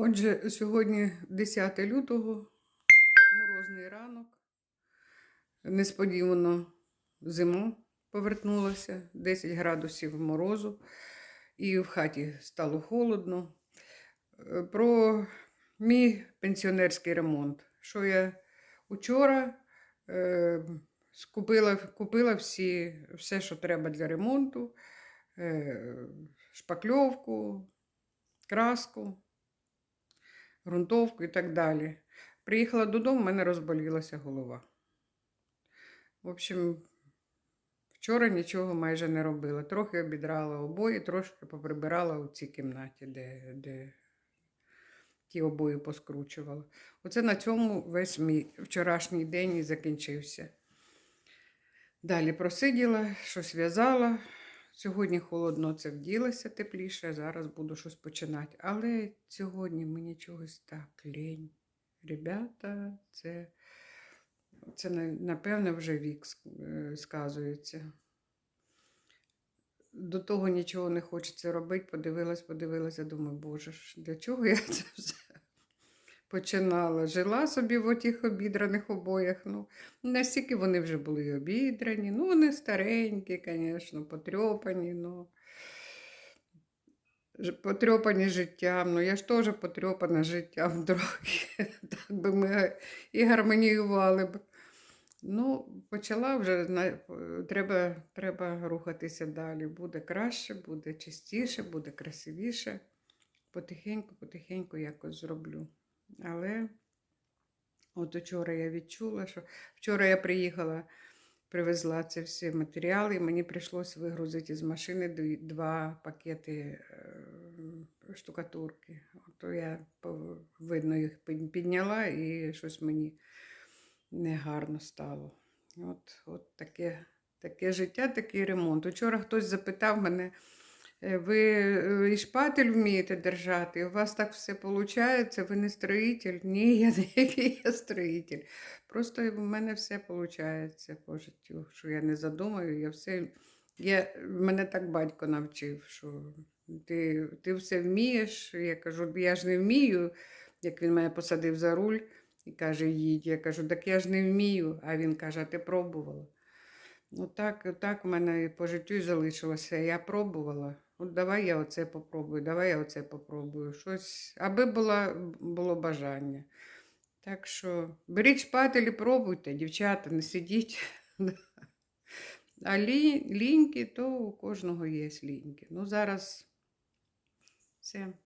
Отже, сьогодні 10 лютого, морозний ранок. Несподівано зима повернулася, 10 градусів морозу, і в хаті стало холодно. Про мій пенсіонерський ремонт. Що я учора е, скупила, купила всі, все, що треба для ремонту, е, шпакльовку, краску ґрунтовку і так далі. Приїхала додому, в мене розболілася голова. В общем, вчора нічого майже не робила. Трохи обідрала обої, трошки поприбирала у цій кімнаті, де, де ті обої поскручувала. Оце на цьому весь мій вчорашній день і закінчився. Далі просиділа, щось в'язала. Сьогодні холодно це вділася тепліше, зараз буду щось починати. Але сьогодні мені чогось так лінь. Ребята, це, це на- напевне вже вік е, сказується. До того нічого не хочеться робити. Подивилась, подивилася, думаю, боже для чого я це все починала? Жила собі в отіх обідраних обоях. Ну, Настільки вони вже були обідрані, ну вони старенькі, звісно, потрьопані, ну. Потрьопані життям, ну я ж теж потрьопана життям трохи. Так би ми і гармоніювали б. Ну, почала вже, треба, треба рухатися далі. Буде краще, буде чистіше, буде красивіше. Потихеньку, потихеньку якось зроблю. Але От учора я відчула, що вчора я приїхала, привезла ці всі матеріали, і мені прийшлося вигрузити з машини два пакети е, штукатурки. То я видно їх підняла і щось мені негарно стало. От, от таке, таке життя, такий ремонт. Учора хтось запитав мене. Е, Ви е, і шпатель вмієте держати, у вас так все виходить, ви не строїтель. Ні, я не який я строїтель. Просто в мене все виходить по життю, що я не задумаю, я все. Я, мене так батько навчив, що ти, ти все вмієш. Я кажу, я ж не вмію, як він мене посадив за руль і каже, їдь. Я кажу, так я ж не вмію. А він каже, а ти пробувала. Ну так, так в мене по життю залишилося. Я пробувала. От давай я оце попробую, давай я оце попробую. Щось, аби була, було бажання. Так що беріть шпателі, пробуйте, дівчата, не сидіть. А лі, ліньки, то у кожного є ліньки. Ну зараз все.